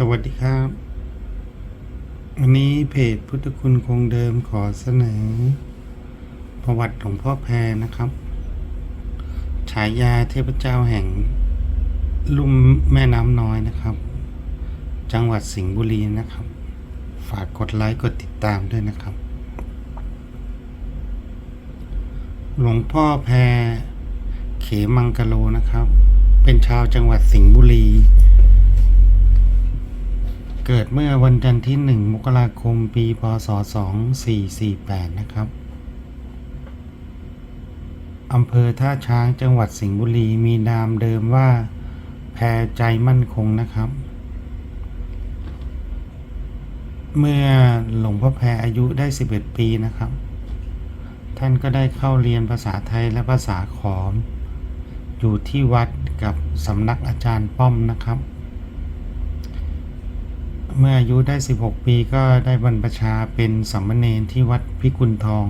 สวัสดีครับ วันนี้เพจพุทธคุณคงเดิมขอเสนอ ประวัติหลวงพ่อแพรนะครับ ฉายาเทพเจ้าแห่ง ลุ่มแม่น้ำน้อยนะครับ จังหวัดสิงห์บุรีนะครับ ฝากกดไลค์กดติดตามด้วยนะครับ หลวงพ่อแพรเขมังกะโลนะครับ เป็นชาวจังหวัดสิงห์บุรี เกิดเมื่อวันจันทร์ที่ 1 มกราคม ปีพศ 2448 นะครับ อำเภอท่าช้างจังหวัดสิงห์บุรี มีนามเดิมว่า แพรใจมั่นคงนะครับ เมื่อหลวงพ่อแพรอายุได้ 11 ปีนะครับ ท่านก็ได้เข้าเรียนภาษาไทยและภาษาขอม อยู่ที่วัดกับสำนักอาจารย์ป้อมนะครับ เมื่ออายุได้ 16 ปีก็ได้บรรพชาเป็นสามเณรที่วัดพิกุลทอง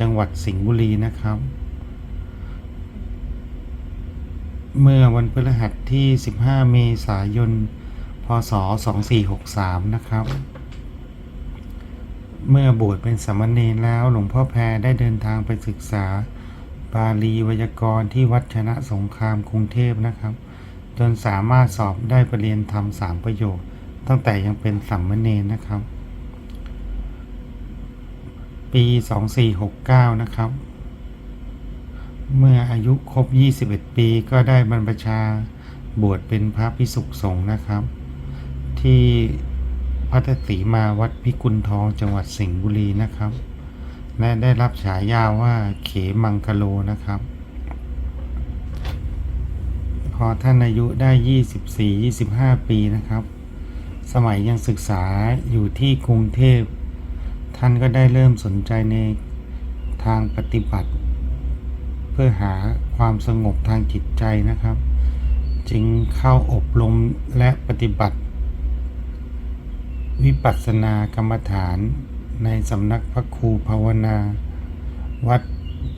จังหวัดสิงห์บุรีนะครับ เมื่อวันพฤหัสที่ 15 เมษายน พศ 2463 นะครับ เมื่อบวชเป็นสามเณรแล้วหลวงพ่อแพรได้เดินทางไปศึกษาบาลีไวยากรณ์ที่วัดชนะสงครามกรุงเทพนะครับ จนสามารถสอบได้ประเรียนธรรมสามประโยค ตั้งแต่ยังเป็นสัมมเนรนะครับ ปี 2469 นะครับ เมื่ออายุครบ 21 ปีก็ได้บรรพชาบวชเป็นพระพิสุขสงฆ์นะครับ ที่พัทสีมาวัดพิกุลทองจังหวัดสิงห์บุรีนะครับ และได้รับฉายาว่าเขมังกะโลนะครับ พอท่านอายุได้ 24-25 ปีนะครับ สมัยยังศึกษาอยู่ที่กรุงเทพ ท่านก็ได้เริ่มสนใจในทางปฏิบัติ เพื่อหาความสงบทางจิตใจนะครับ จึงเข้าอบรมและปฏิบัติ วิปัสสนากรรมฐานในสำนักพระครูภาวนา วัด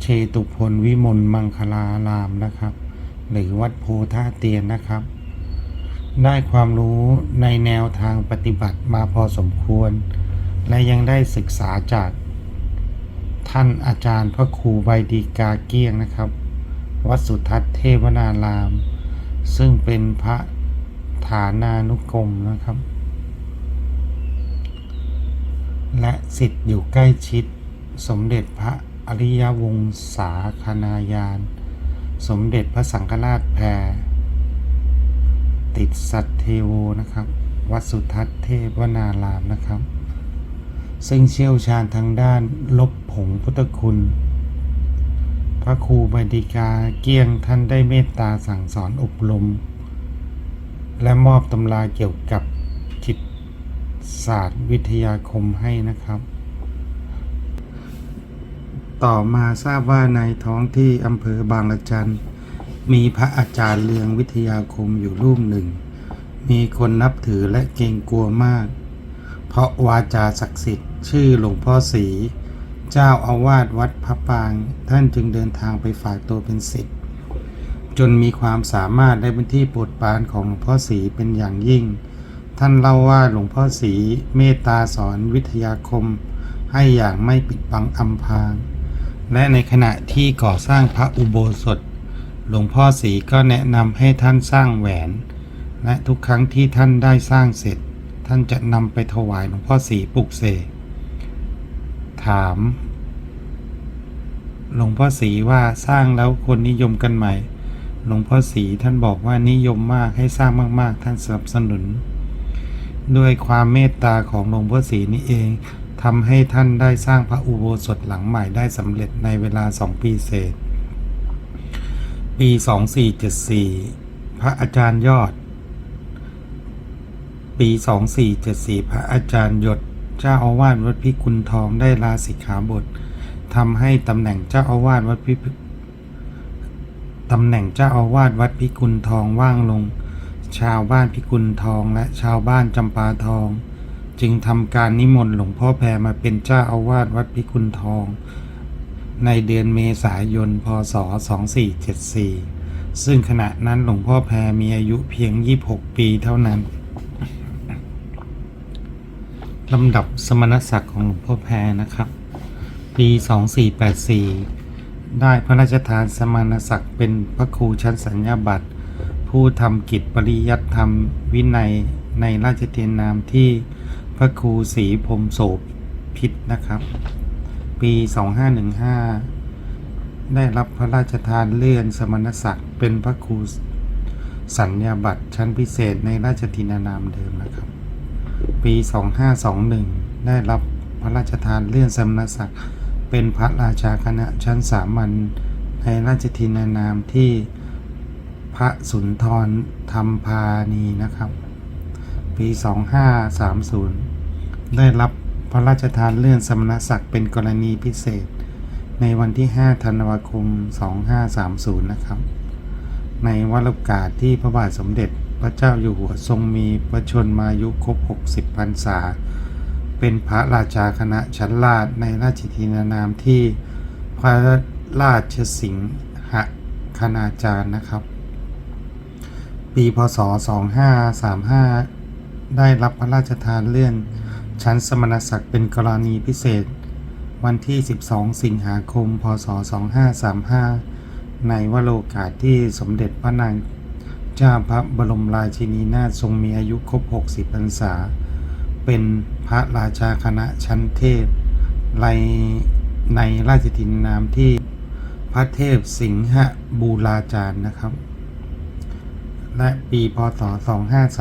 เชตุพนวิมลมังคลารามนะครับ หรือวัดโพธาเตียนนะครับ ได้ความรู้ในแนวทางปฏิบัติมาพอสมควร และยังได้ศึกษาจากท่านอาจารย์พระครูใบดีกาเกี้ยงนะครับ วัดสุทัศน์เทวนาราม ซึ่งเป็นพระฐานานุกรมนะครับ และสิทธิ์อยู่ใกล้ชิดสมเด็จพระอริยวงศาคณายาน สมเด็จพระสังฆราชแพร ติดสัตเทโวนะครับ วัดสุทัศน์เทพวนารามนะครับ ซึ่งเชี่ยวชาญทางด้านลบผงพุทธคุณ พระครูบดิกาเกี้ยงท่านได้เมตตาสั่งสอนอบรม และมอบตำราเกี่ยวกับจิตศาสตร์วิทยาคมให้นะครับต่อมาทราบว่าในท้องที่อำเภอบางละจัน มีพระอาจารย์เลืองวิทยาคมอยู่รูปหนึ่ง มีคนนับถือและเกรงกลัวมาก เพราะวาจาศักดิ์สิทธิ์ชื่อหลวงพ่อศรีเจ้าอาวาสวัดพระปาง ท่านจึงเดินทางไปฝากตัวเป็นศิษย์จนมีความสามารถได้เป็นที่โปรดปรานของหลวงพ่อศรีเป็นอย่างยิ่ง ท่านเล่าว่าหลวงพ่อศรีเมตตาสอนวิทยาคม ให้อย่างไม่ปิดบังอำพรางและในขณะที่ก่อสร้างพระอุโบสถ หลวงพ่อศรีก็แนะนำให้ท่านสร้างแหวน และทุกครั้งที่ท่านได้สร้างเสร็จ ท่านจะนำไปถวายหลวงพ่อศรีปลุกเสกถามหลวงพ่อศรีว่าสร้างแล้วคนนิยมกันไหมหลวงพ่อศรีท่านบอกว่านิยมมากให้สร้างมาก ๆ ท่านสนับสนุน ด้วยความเมตตาของหลวงพ่อศรีนี่เองทำให้ท่านได้สร้างพระอุโบสถหลังใหม่ได้สำเร็จในเวลาสองปีเศษ ปี 2474 พระอาจารย์ยอด ปี 2474 พระอาจารย์หยด เจ้าอาวาสวัดพิกุลทองได้ลาสิกขาบททำให้ตำแหน่งเจ้าอาวาสวัดพิตำแหน่งเจ้าอาวาสวัดพิกุลทองว่างลง ชาวบ้านพิกุลทองและชาวบ้านจำปาทอง จึงทำการนิมนต์หลวงพ่อแพรมาเป็นเจ้าอาวาสวัดพิกุลทอง ในเดือนเมษายน พศ 2474 ซึ่งขณะนั้นหลวงพ่อแพรมีอายุเพียง 26 ปีเท่านั้นลำดับสมณศักดิ์ของหลวงพ่อแพรนะครับ ปี 2484 ได้พระราชทานสมณศักดิ์เป็นพระครูชั้นสัญญาบัตร ผู้ทำกิจปริยัติธรรมวินัยในราชเทนนามที่พระครูศรีพรมโสพิษนะครับ ปี 2515 ได้รับพระราชทานเลื่อนสมณศักดิ์เป็นพระครูสัญญาบัตรชั้นพิเศษในราชทินานามเดิมนะครับ ปี 2521 ได้รับพระราชทานเลื่อนสมณศักดิ์เป็นพระราชาคณะชั้นสามัญในราชทินานามที่พระสุนทรธรรมพานีนะครับ ปี 2530 ได้รับ พระราชทานเลื่อนสมณศักดิ์เป็นกรณีพิเศษ ในวันที่ 5 ธันวาคม 2530 นะครับ ในวโรกาสที่พระบาทสมเด็จพระเจ้าอยู่หัวทรงมีพระชนมายุครบ 60 พรรษา เป็นพระราชาคณะชั้นราชในราชทินานามที่พระราชสิงหคณาจารย์นะครับ ปีพศ 2535 ได้รับพระราชทานเลื่อน ชั้นสมณศักดิ์เป็นกรณีพิเศษ วันที่ 12 สิงหาคม พศ 2535 ในวโรกาสที่สมเด็จพระนางเจ้าพระบรมราชินีนาถทรงมีอายุครบ 60 พรรษา เป็นพระราชาคณะชั้นเทพในในราชทินนามที่พระเทพสิงหบูราจารย์นะครับ และปีพศ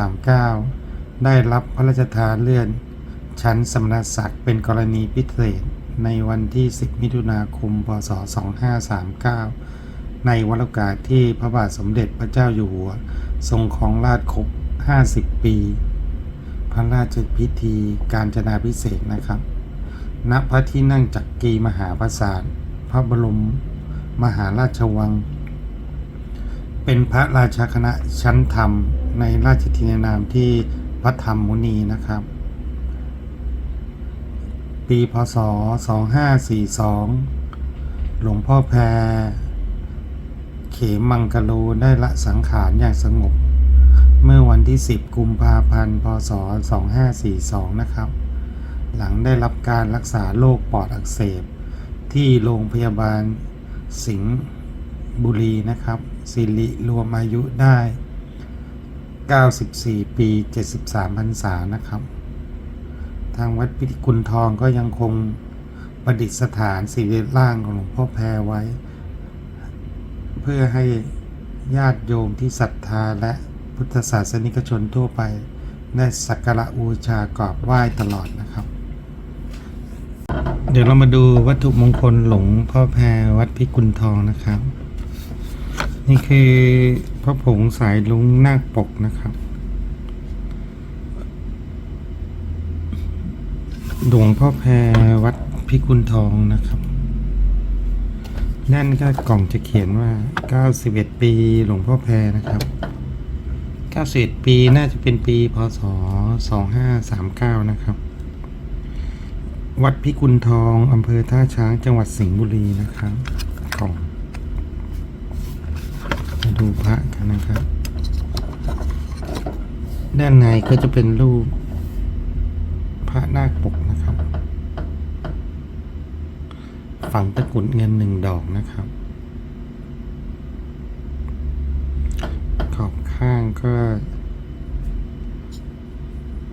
2539 ได้รับพระราชทานเลื่อน ชั้นสมณศักดิ์เป็นกรณีพิเศษในวันที่ 10 มิถุนาคม พศ 2539 ในวโรกาสที่พระบาทสมเด็จพระเจ้าอยู่หัว ทรงครองราชครบ 50 ปี พระราชพิธีการจนาพิเศษนะครับ ณ พระที่นั่งจักรีมหาปราสาท พระบรมมหาราชวัง เป็นพระราชาคณะชั้นธรรมในราชทินานามที่พระธรรมมุนีนะครับ ปี พศ 2542 หลวงพ่อแพร เขมมังกะโลได้ละสังขารอย่างสงบ เมื่อวันที่ 10 กุมภาพันธ์ พศ 2542 นะครับ หลังได้รับการรักษาโรคปอดอักเสบ ที่โรงพยาบาลสิงห์บุรีนะครับสิริรวมอายุได้ 94 ปี 73พรรษานะครับ ทางวัดพิธิคุณทองก็ยังคงประดิษฐานสิริร่างของหลวงพ่อแพรไว้ เพื่อให้ญาติโยมที่ศรัทธาและพุทธศาสนิกชนทั่วไปได้สักการะบูชากราบไหว้ตลอดนะครับ เดี๋ยวเรามาดูวัตถุมงคลหลวงพ่อแพรวัดพิกุลทองนะครับ นี่คือพระผงสายลุงนาคปกนะครับ หลวงพ่อแพรวัดพิกุลทองนะครับ นั่นก็กล่องจะเขียนว่า 91 ปีหลวงพ่อแพรนะครับ 91 ปีน่าจะเป็นปีพศ 2539 นะครับ วัดพิกุลทองอำเภอท่าช้างจังหวัดสิงห์บุรีนะครับกล่องมาดูพระกันนะครับ ด้านในก็จะเป็นรูปพระนาคปกนะครับ ฝังตะกุดเงินหนึ่งดอกนะครับ ขอบข้างก็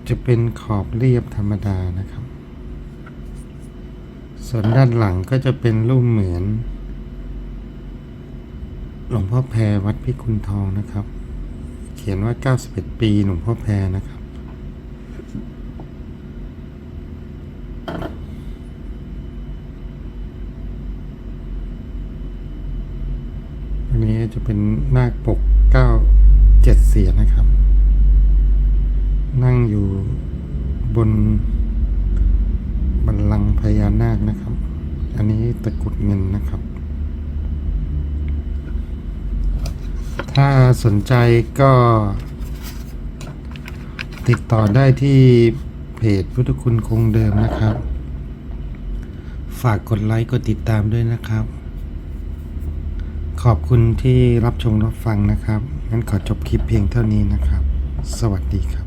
จะเป็นขอบเรียบธรรมดานะครับ ส่วนด้านหลังก็จะเป็นรูปเหมือน หลวงพ่อแพรวัดพิกุลทองนะครับ เขียนว่า 91 ปีหลวงพ่อแพรนะครับ อันนี้จะเป็นนาคปกเก้าเจ็ดเสียนนะครับ นั่งอยู่บนบัลลังก์พญานาคนะครับ อันนี้ตะกุดเงินนะครับ ถ้าสนใจก็ติดต่อได้ที่เพจพุทธคุณคงเดิมนะครับ ฝากกดไลค์กดติดตามด้วยนะครับ ขอบคุณที่รับชมรับฟังนะครับ งั้นขอจบคลิปเพียงเท่านี้นะครับ สวัสดีครับ